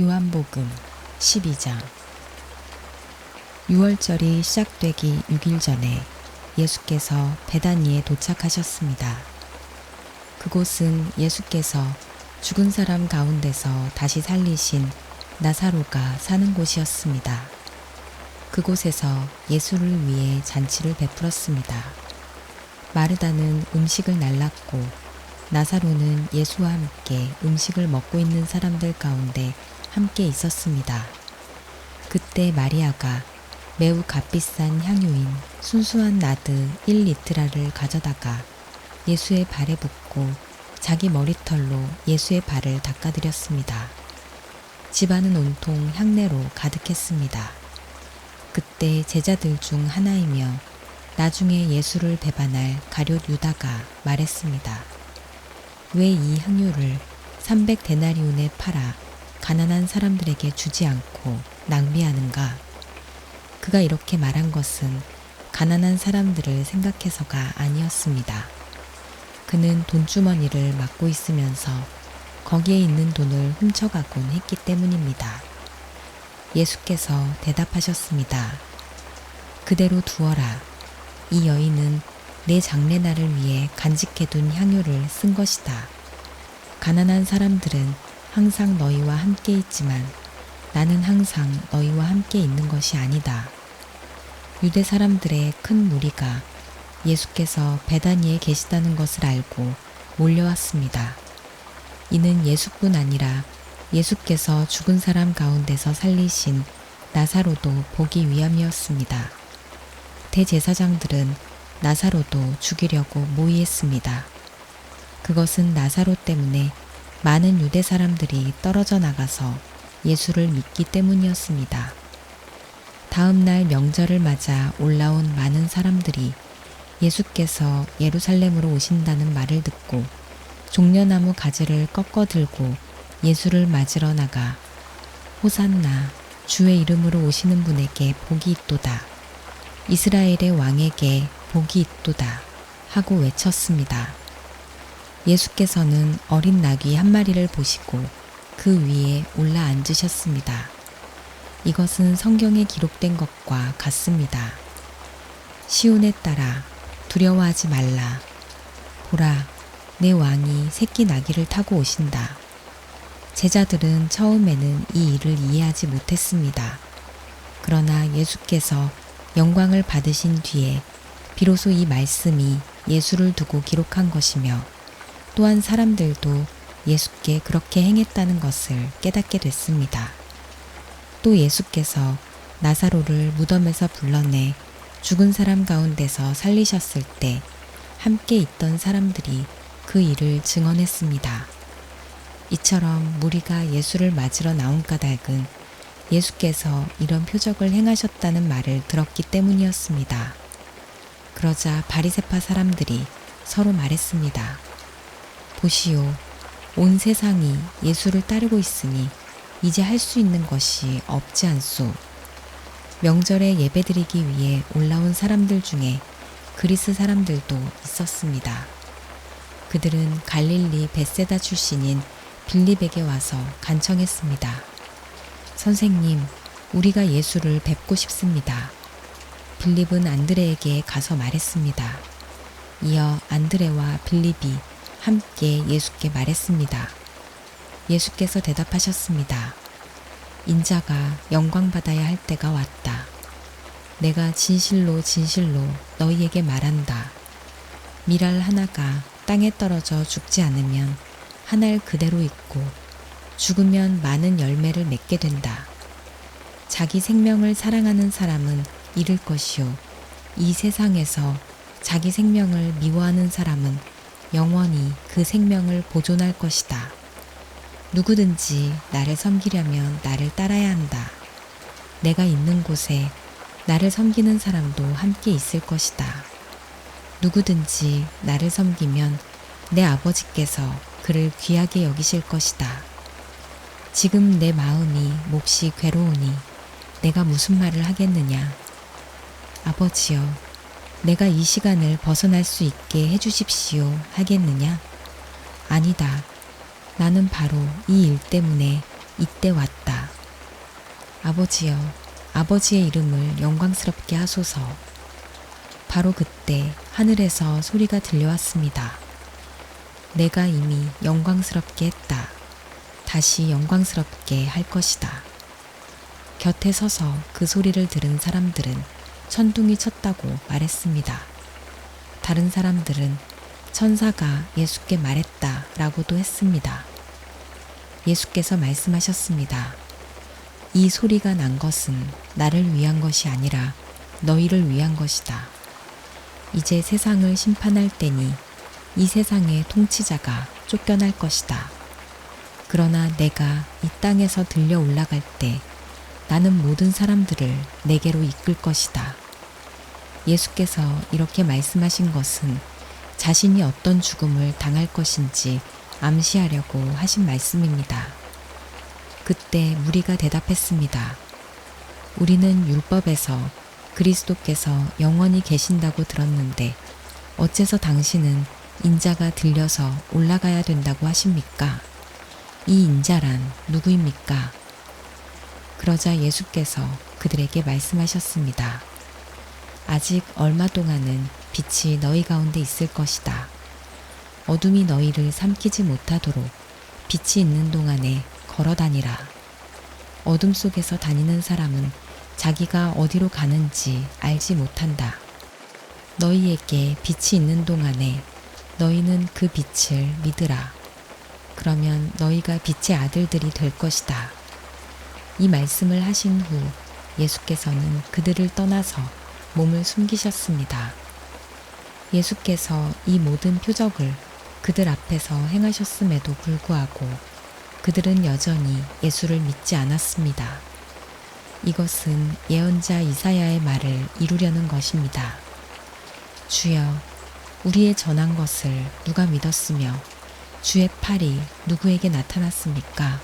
요한복음 12장 6월절이 시작되기 6일 전에 예수께서 베다니에 도착하셨습니다. 그곳은 예수께서 죽은 사람 가운데서 다시 살리신 나사로가 사는 곳이었습니다. 그곳에서 예수를 위해 잔치를 베풀었습니다. 마르다는 음식을 날랐고 나사로는 예수와 함께 음식을 먹고 있는 사람들 가운데 함께 있었습니다. 그때 마리아가 매우 값비싼 향유인 순수한 나드 1리트라를 가져다가 예수의 발에 붓고 자기 머리털로 예수의 발을 닦아드렸습니다. 집안은 온통 향내로 가득했습니다. 그때 제자들 중 하나이며 나중에 예수를 배반할 가룟 유다가 말했습니다. 왜 이 향유를 300데나리온에 팔아 가난한 사람들에게 주지 않고 낭비하는가? 그가 이렇게 말한 것은 가난한 사람들을 생각해서가 아니었습니다. 그는 돈주머니를 맡고 있으면서 거기에 있는 돈을 훔쳐가곤 했기 때문입니다. 예수께서 대답하셨습니다. 그대로 두어라. 이 여인은 내 장례날을 위해 간직해둔 향유를 쓴 것이다. 가난한 사람들은 항상 너희와 함께 있지만 나는 항상 너희와 함께 있는 것이 아니다. 유대 사람들의 큰 무리가 예수께서 베다니에 계시다는 것을 알고 몰려왔습니다. 이는 예수뿐 아니라 예수께서 죽은 사람 가운데서 살리신 나사로도 보기 위함이었습니다. 대제사장들은 나사로도 죽이려고 모의했습니다. 그것은 나사로 때문에 많은 유대 사람들이 떨어져 나가서 예수를 믿기 때문이었습니다. 다음 날 명절을 맞아 올라온 많은 사람들이 예수께서 예루살렘으로 오신다는 말을 듣고 종려나무 가지를 꺾어 들고 예수를 맞으러 나가 호산나 주의 이름으로 오시는 분에게 복이 있도다. 이스라엘의 왕에게 복이 있도다. 하고 외쳤습니다. 예수께서는 어린 나귀 한 마리를 보시고 그 위에 올라 앉으셨습니다. 이것은 성경에 기록된 것과 같습니다. 시온에 따라 두려워하지 말라. 보라, 내 왕이 새끼 나귀를 타고 오신다. 제자들은 처음에는 이 일을 이해하지 못했습니다. 그러나 예수께서 영광을 받으신 뒤에 비로소 이 말씀이 예수를 두고 기록한 것이며 또한 사람들도 예수께 그렇게 행했다는 것을 깨닫게 됐습니다. 또 예수께서 나사로를 무덤에서 불러내 죽은 사람 가운데서 살리셨을 때 함께 있던 사람들이 그 일을 증언했습니다. 이처럼 무리가 예수를 맞으러 나온 까닭은 예수께서 이런 표적을 행하셨다는 말을 들었기 때문이었습니다. 그러자 바리세파 사람들이 서로 말했습니다. 보시오, 온 세상이 예수를 따르고 있으니 이제 할 수 있는 것이 없지 않소. 명절에 예배드리기 위해 올라온 사람들 중에 그리스 사람들도 있었습니다. 그들은 갈릴리 베세다 출신인 빌립에게 와서 간청했습니다. 선생님, 우리가 예수를 뵙고 싶습니다. 빌립은 안드레에게 가서 말했습니다. 이어 안드레와 빌립이 함께 예수께 말했습니다. 예수께서 대답하셨습니다. 인자가 영광받아야 할 때가 왔다. 내가 진실로 진실로 너희에게 말한다. 미랄 하나가 땅에 떨어져 죽지 않으면 한 알 그대로 있고 죽으면 많은 열매를 맺게 된다. 자기 생명을 사랑하는 사람은 잃을 것이요. 이 세상에서 자기 생명을 미워하는 사람은 영원히 그 생명을 보존할 것이다. 누구든지 나를 섬기려면 나를 따라야 한다. 내가 있는 곳에 나를 섬기는 사람도 함께 있을 것이다. 누구든지 나를 섬기면 내 아버지께서 그를 귀하게 여기실 것이다. 지금 내 마음이 몹시 괴로우니 내가 무슨 말을 하겠느냐. 아버지여, 내가 이 시간을 벗어날 수 있게 해주십시오 하겠느냐? 아니다. 나는 바로 이 일 때문에 이때 왔다. 아버지여, 아버지의 이름을 영광스럽게 하소서. 바로 그때 하늘에서 소리가 들려왔습니다. 내가 이미 영광스럽게 했다. 다시 영광스럽게 할 것이다. 곁에 서서 그 소리를 들은 사람들은 천둥이 쳤다고 말했습니다. 다른 사람들은 천사가 예수께 말했다 라고도 했습니다. 예수께서 말씀하셨습니다. 이 소리가 난 것은 나를 위한 것이 아니라 너희를 위한 것이다. 이제 세상을 심판할 때니 이 세상의 통치자가 쫓겨날 것이다. 그러나 내가 이 땅에서 들려 올라갈 때 나는 모든 사람들을 내게로 이끌 것이다. 예수께서 이렇게 말씀하신 것은 자신이 어떤 죽음을 당할 것인지 암시하려고 하신 말씀입니다. 그때 무리가 대답했습니다. 우리는 율법에서 그리스도께서 영원히 계신다고 들었는데 어째서 당신은 인자가 들려서 올라가야 된다고 하십니까? 이 인자란 누구입니까? 그러자 예수께서 그들에게 말씀하셨습니다. 아직 얼마 동안은 빛이 너희 가운데 있을 것이다. 어둠이 너희를 삼키지 못하도록 빛이 있는 동안에 걸어 다니라. 어둠 속에서 다니는 사람은 자기가 어디로 가는지 알지 못한다. 너희에게 빛이 있는 동안에 너희는 그 빛을 믿으라. 그러면 너희가 빛의 아들들이 될 것이다. 이 말씀을 하신 후 예수께서는 그들을 떠나서 몸을 숨기셨습니다. 예수께서 이 모든 표적을 그들 앞에서 행하셨음에도 불구하고 그들은 여전히 예수를 믿지 않았습니다. 이것은 예언자 이사야의 말을 이루려는 것입니다. 주여, 우리의 전한 것을 누가 믿었으며 주의 팔이 누구에게 나타났습니까?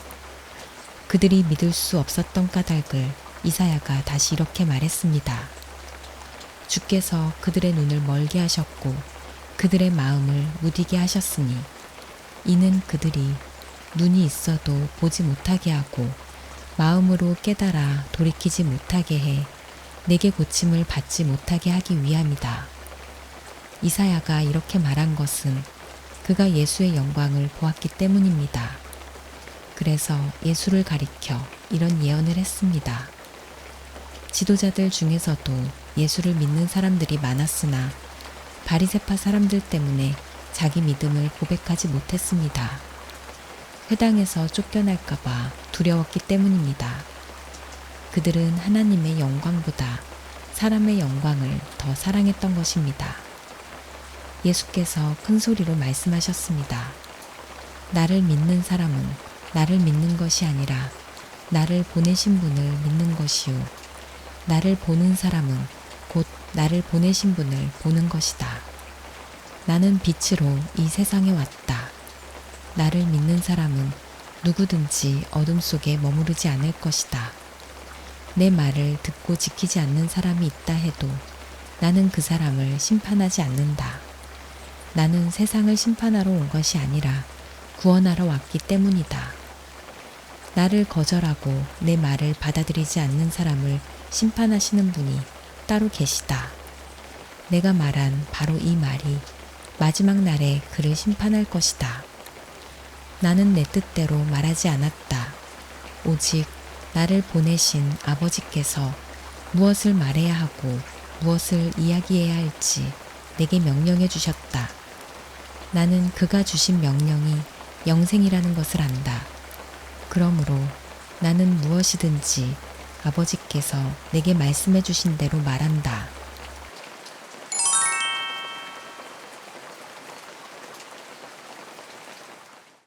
그들이 믿을 수 없었던 까닭을 이사야가 다시 이렇게 말했습니다. 주께서 그들의 눈을 멀게 하셨고 그들의 마음을 무디게 하셨으니 이는 그들이 눈이 있어도 보지 못하게 하고 마음으로 깨달아 돌이키지 못하게 해 내게 고침을 받지 못하게 하기 위함이다. 이사야가 이렇게 말한 것은 그가 예수의 영광을 보았기 때문입니다. 그래서 예수를 가리켜 이런 예언을 했습니다. 지도자들 중에서도 예수를 믿는 사람들이 많았으나 바리세파 사람들 때문에 자기 믿음을 고백하지 못했습니다. 회당에서 쫓겨날까봐 두려웠기 때문입니다. 그들은 하나님의 영광보다 사람의 영광을 더 사랑했던 것입니다. 예수께서 큰 소리로 말씀하셨습니다. 나를 믿는 사람은 나를 믿는 것이 아니라 나를 보내신 분을 믿는 것이요. 나를 보는 사람은 곧 나를 보내신 분을 보는 것이다. 나는 빛으로 이 세상에 왔다. 나를 믿는 사람은 누구든지 어둠 속에 머무르지 않을 것이다. 내 말을 듣고 지키지 않는 사람이 있다 해도 나는 그 사람을 심판하지 않는다. 나는 세상을 심판하러 온 것이 아니라 구원하러 왔기 때문이다. 나를 거절하고 내 말을 받아들이지 않는 사람을 심판하시는 분이 따로 계시다. 내가 말한 바로 이 말이 마지막 날에 그를 심판할 것이다. 나는 내 뜻대로 말하지 않았다. 오직 나를 보내신 아버지께서 무엇을 말해야 하고 무엇을 이야기해야 할지 내게 명령해 주셨다. 나는 그가 주신 명령이 영생이라는 것을 안다. 그러므로 나는 무엇이든지 아버지께서 내게 말씀해 주신 대로 말한다.